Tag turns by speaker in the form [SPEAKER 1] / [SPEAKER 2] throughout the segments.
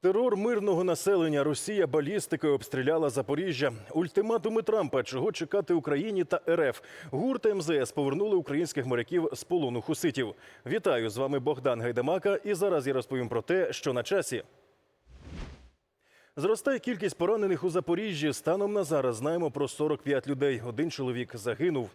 [SPEAKER 1] Терор мирного населення Росія балістикою обстріляла Запоріжжя. Ультиматуми Трампа, чого чекати Україні та РФ. Гурт МЗС повернули українських моряків з полону хуситів. Вітаю з вами Богдан Гайдамака. І зараз я розповім про те, що на часі. Зростає кількість поранених у Запоріжжі. Станом на зараз знаємо про 45 людей. Один чоловік загинув.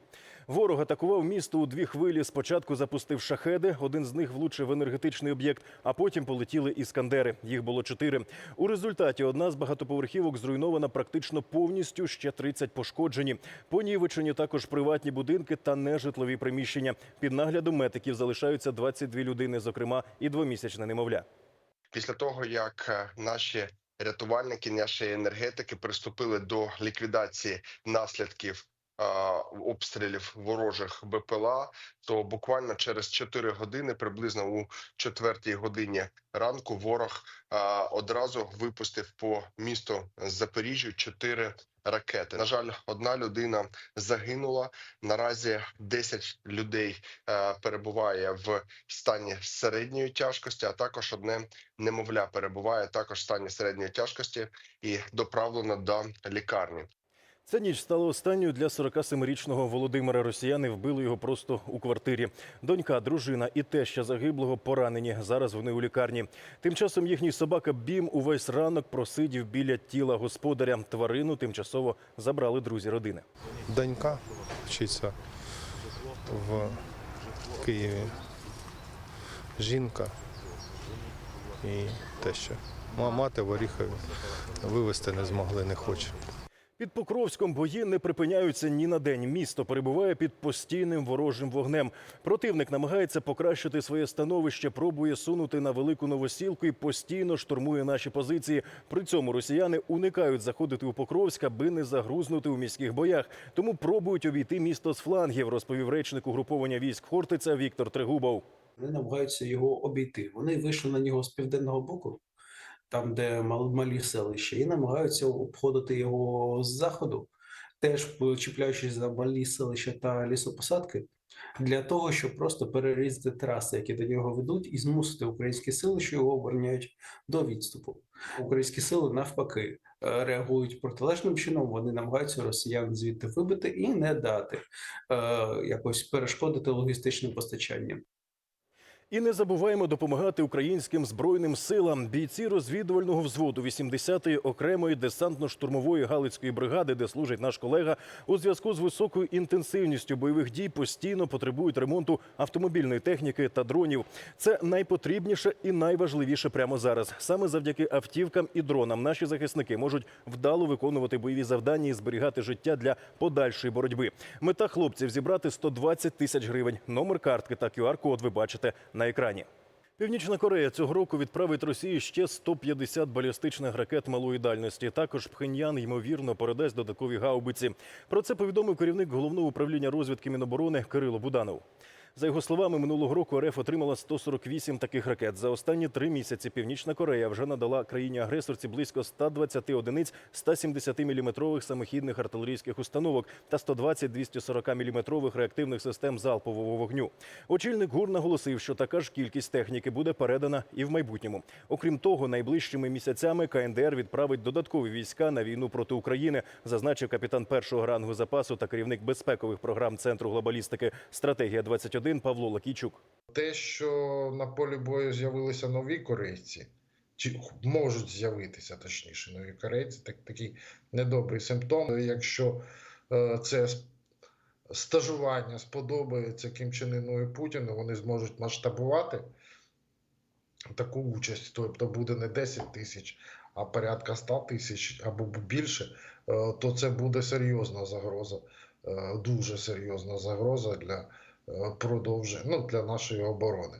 [SPEAKER 1] Ворог атакував місто у дві хвилі. Спочатку запустив шахеди. Один з них влучив енергетичний об'єкт, а потім полетіли іскандери. Їх було чотири. У результаті одна з багатоповерхівок зруйнована практично повністю. Ще 30 пошкоджені. Понівечені також приватні будинки та нежитлові приміщення. Під наглядом метиків залишаються 22 людини, зокрема і двомісячне немовля.
[SPEAKER 2] після того як е, наші рятувальники, наші енергетики приступили до ліквідації наслідків обстрілів ворожих БПЛА, то буквально через 4 години, приблизно у 4 годині ранку, ворог одразу випустив по місту Запоріжжю 4 ракети. На жаль, одна людина загинула. Наразі 10 людей е, перебуває в стані середньої тяжкості, а також одне немовля перебуває також в стані середньої тяжкості і доправлено до лікарні.
[SPEAKER 1] Ця ніч стала останньою для 47-річного Володимира. Росіяни вбили його просто у квартирі. Донька, дружина і теща загиблого поранені. Зараз вони у лікарні. Тим часом їхній собака Бім увесь ранок просидів біля тіла господаря. Тварину тимчасово забрали друзі родини.
[SPEAKER 3] Донька вчиться в Києві. Жінка і теща. Ма- Мати в Оріхові вивезти не змогли, не хоче.
[SPEAKER 1] Під Покровськом бої не припиняються ні на день. Місто перебуває під постійним ворожим вогнем. Противник намагається покращити своє становище, пробує сунути на велику новосілку і постійно штурмує наші позиції. При цьому росіяни уникають заходити у Покровськ, аби не загрузнути у міських боях. Тому пробують обійти місто з флангів, розповів речник угруповання військ Хортиця Віктор Трегубов.
[SPEAKER 4] Вони намагаються його обійти. Вони вийшли на нього з південного боку, там, де малі селища, і намагаються обходити його з заходу, теж чіпляючись за малі селища та лісопосадки, для того, щоб просто перерізати траси, які до нього ведуть, і змусити українські сили, що його обороняють до відступу. Українські сили навпаки е, реагують протилежним чином. Вони намагаються росіян звідти вибити і не дати е, якось перешкодити логістичним постачанням.
[SPEAKER 1] І не забуваємо допомагати українським збройним силам. Бійці розвідувального взводу 80-ї окремої десантно-штурмової галицької бригади, де служить наш колега, у зв'язку з високою інтенсивністю бойових дій постійно потребують ремонту автомобільної техніки та дронів. Це найпотрібніше і найважливіше прямо зараз. Саме завдяки автівкам і дронам наші захисники можуть вдало виконувати бойові завдання і зберігати життя для подальшої боротьби. Мета хлопців зібрати 120 тисяч гривень. Номер картки та QR-код ви бачите на екрані. Північна Корея цього року відправить Росії ще 150 балістичних ракет малої дальності. Також Пхеньян ймовірно передасть додаткові гаубиці. Про це повідомив керівник головного управління розвідки Міноборони Кирило Буданов. За його словами, минулого року РФ отримала 148 таких ракет. За останні три місяці Північна Корея вже надала країні-агресорці близько 120 одиниць 170-мм самохідних артилерійських установок та 120-240-мм реактивних систем залпового вогню. Очільник ГУР наголосив, що така ж кількість техніки буде передана і в майбутньому. Окрім того, найближчими місяцями КНДР відправить додаткові війська на війну проти України, зазначив капітан першого рангу запасу та керівник безпекових програм Центру глобалістики Стратегія 21 Павло Лакійчук.
[SPEAKER 5] те, що на полі бою з'явилися нові корейці, чи можуть з'явитися точніше нові корейці, так такий недобрий симптом. Якщо е, це стажування сподобається Кім Чен Іну і Путіну, вони зможуть масштабувати таку участь, тобто буде не 10 тисяч, а порядка 100 тисяч або більше, е, то це буде серйозна загроза, е, дуже серйозна загроза для продовження ну, для нашої оборони.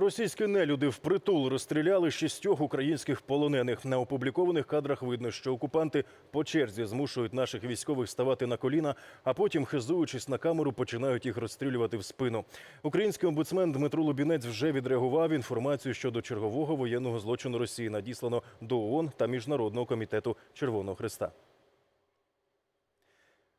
[SPEAKER 1] Російські нелюди впритул розстріляли шістьох українських полонених. На опублікованих кадрах видно, що окупанти по черзі змушують наших військових ставати на коліна, а потім, хизуючись на камеру, починають їх розстрілювати в спину. Український омбудсмен Дмитро Лубінець вже відреагував інформацію щодо чергового воєнного злочину Росії, надіслано до ООН та Міжнародного комітету Червоного Христа.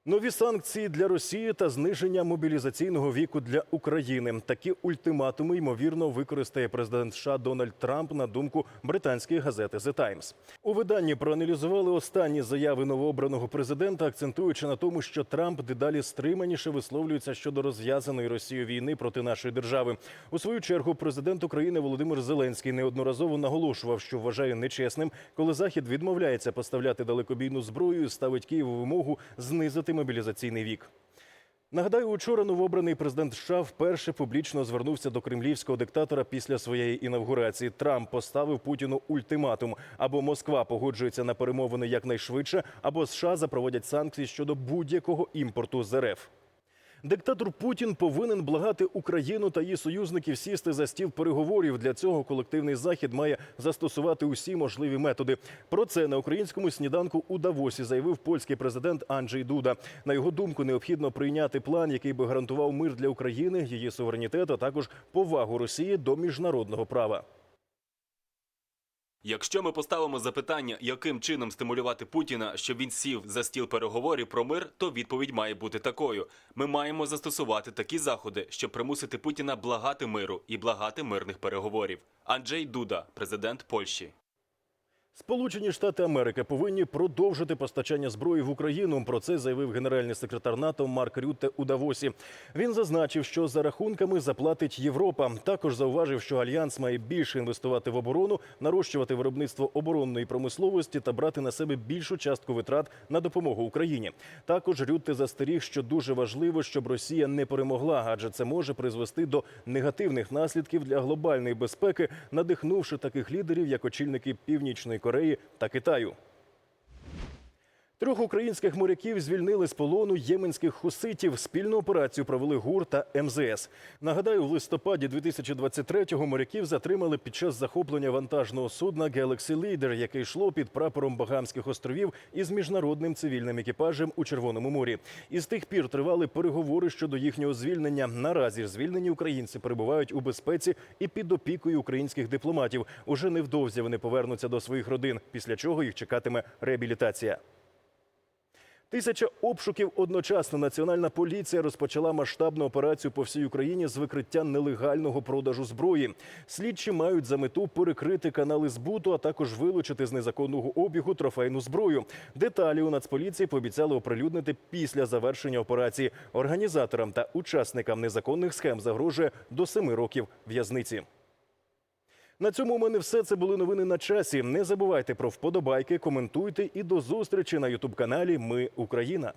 [SPEAKER 1] Нові санкції для Росії та зниження мобілізаційного віку для України. Такі ультиматуми ймовірно використає президент США Дональд Трамп на думку британської газети The Times. У виданні проаналізували останні заяви новообраного президента, акцентуючи на тому, що Трамп дедалі стриманіше висловлюється щодо розв'язаної Росією війни проти нашої держави. У свою чергу президент України Володимир Зеленський неодноразово наголошував, що вважає нечесним, коли Захід відмовляється поставляти далекобійну зброю і ставить Києву вимогу знизити мобілізаційний вік. Нагадаю, учора новообраний президент США вперше публічно звернувся до кремлівського диктатора після своєї інавгурації. Трамп поставив Путіну ультиматум: або Москва погоджується на перемовини якнайшвидше, або США запровадять санкції щодо будь-якого імпорту з РФ. Диктатор Путін повинен благати Україну та її союзників сісти за стіл переговорів. Для цього колективний захід має застосувати усі можливі методи. Про це на українському сніданку у Давосі заявив польський президент Анджей Дуда. На його думку, необхідно прийняти план, який би гарантував мир для України, її суверенітет, а також повагу Росії до міжнародного права.
[SPEAKER 6] Якщо ми поставимо запитання, яким чином стимулювати Путіна, щоб він сів за стіл переговорів про мир, то відповідь має бути такою: ми маємо застосувати такі заходи, щоб примусити Путіна благати миру і благати мирних переговорів. Анджей Дуда, президент Польщі.
[SPEAKER 1] Сполучені Штати Америки повинні продовжити постачання зброї в Україну. Про це заявив генеральний секретар НАТО Марк Рютте у Давосі. Він зазначив, що за рахунками заплатить Європа. Також зауважив, що альянс має більше інвестувати в оборону, нарощувати виробництво оборонної промисловості та брати на себе більшу частку витрат на допомогу Україні. Також Рютте застеріг, що дуже важливо, щоб Росія не перемогла, адже це може призвести до негативних наслідків для глобальної безпеки, надихнувши таких лідерів, як очільники Північної Кореї та Китаю. Трьох українських моряків звільнили з полону єменських хуситів. Спільну операцію провели ГУР та МЗС. Нагадаю, в листопаді 2023-го моряків затримали під час захоплення вантажного судна Galaxy Leader, яке йшло під прапором Багамських островів із міжнародним цивільним екіпажем у Червоному морі. І з тих пір тривали переговори щодо їхнього звільнення. Наразі звільнені українці перебувають у безпеці і під опікою українських дипломатів. Уже невдовзі вони повернуться до своїх родин, після чого їх чекатиме реабілітація. Тисяча обшуків одночасно. Національна поліція розпочала масштабну операцію по всій Україні з викриття нелегального продажу зброї. Слідчі мають за мету перекрити канали збуту, а також вилучити з незаконного обігу трофейну зброю. Деталі у Нацполіції пообіцяли оприлюднити після завершення операції. Організаторам та учасникам незаконних схем загрожує до семи років в'язниці. На цьому у мене все. Це були новини на часі. Не забувайте про вподобайки, коментуйте і до зустрічі на Ютуб каналі Ми Україна.